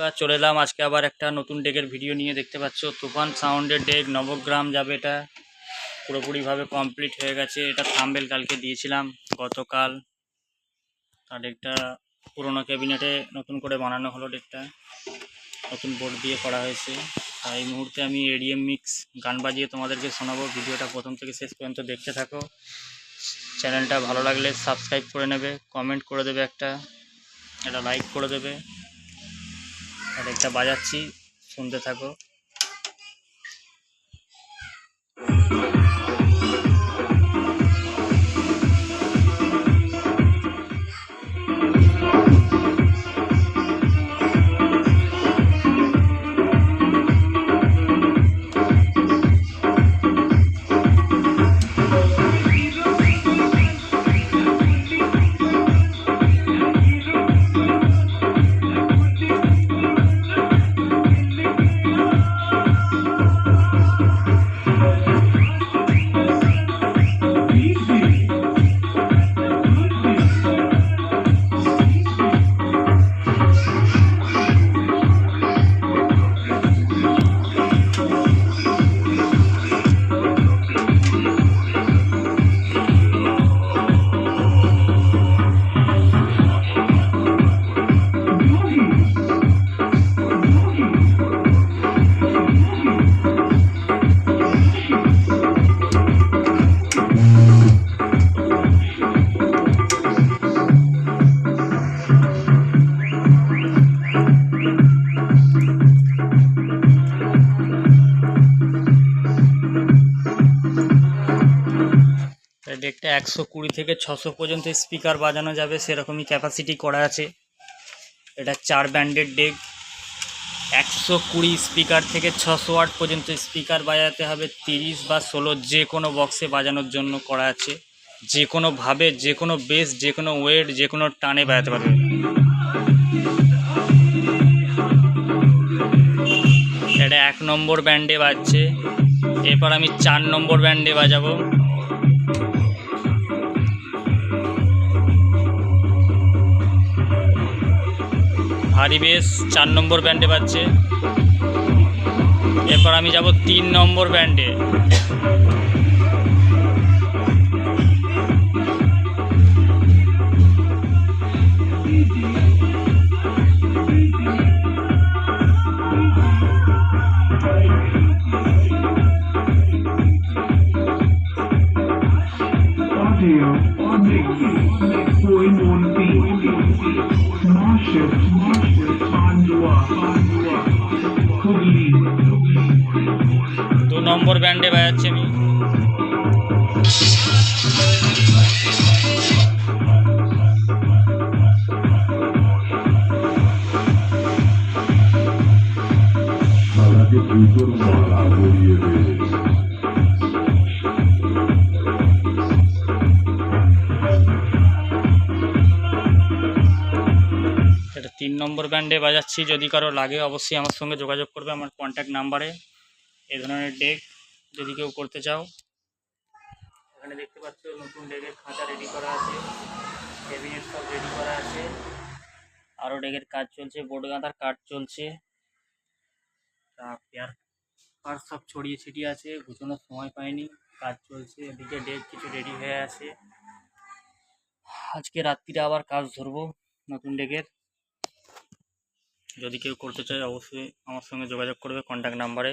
নমস্কার চলে এলাম। আজকে আবার একটা নতুন ডেকের ভিডিও নিয়ে দেখতে পাচ্ছ। তুফান সাউন্ডের ডেক নবগ্রাম যাবে এটা। পুরোপুরিভাবে কমপ্লিট হয়ে গেছে। এটা থাম্বেল কালকে দিয়েছিলাম গতকাল। আর ডেকটা পুরোনো ক্যাবিনেটে নতুন করে বানানো হলো ডেকটা। নতুন বোর্ড দিয়ে করা হয়েছে। আর এই মুহূর্তে আমি এডিএম মিক্স গান বাজিয়ে তোমাদেরকে শোনাবো। ভিডিওটা প্রথম থেকে শেষ পর্যন্ত দেখতে থাকো। চ্যানেলটা ভালো লাগলে সাবস্ক্রাইব করে নেবে, কমেন্ট করে দেবে একটা। একটা লাইক করে দেবে। আর একটা বাজাচ্ছি শুনতে থাকো। ডেকটা একশো কুড়ি থেকে ছশো পর্যন্ত স্পিকার বাজানো যাবে, সেরকমই ক্যাপাসিটি করা আছে। এটা চার ব্যান্ডের ডেক একশো কুড়ি স্পিকার থেকে ছশো ওয়াট পর্যন্ত স্পিকার বাজাতে হবে, তিরিশ বা ষোলো যে কোনো বক্সে বাজানোর জন্য করা আছে। যে কোনোভাবে যে কোনো বেস যে কোনো ওয়েট যে কোনো টানে বাজাতে পারবে এটা এক নম্বর ব্যান্ডে বাজছে। এরপর আমি চার নম্বর ব্যান্ডে বাজাবো। ভারী বেশ চার নম্বর ব্যান্ডে পাচ্ছে এরপর আমি যাব তিন নম্বর ব্যান্ডে। Audio on দু নম্বর ব্যান্ডে বাজাচ্ছি আমি। মালা গড়িয়ে দে। নম্বর ব্যান্ডে বাজাচ্ছি। যদি কারও লাগে অবশ্যই আমার সঙ্গে যোগাযোগ করবে আমার কন্ট্যাক্ট নাম্বারে এই ধরনের ডেক যদি কেউ করতে চাও। এখানে দেখতে পাচ্ছ নতুন ডেকের খাঁচা রেডি করা আছে। ক্যাবিনেট সব রেডি করা আছে। আরও ডেকের কাজ চলছে বোর্ড গাঁথার কাজ চলছে। তা পেয়ার পার সব ছড়িয়ে ছিটিয়ে আছে, গুছোনোর সময় পাইনি, কাজ চলছে। এদিকে ডেক কিছু রেডি হয়ে আছে। আজকে রাত্রিরে আবার কাজ ধরবো নতুন ডেকের যদি কেউ করতে চায় অবশ্যই আমার সঙ্গে যোগাযোগ করবে কন্ট্যাক্ট নাম্বারে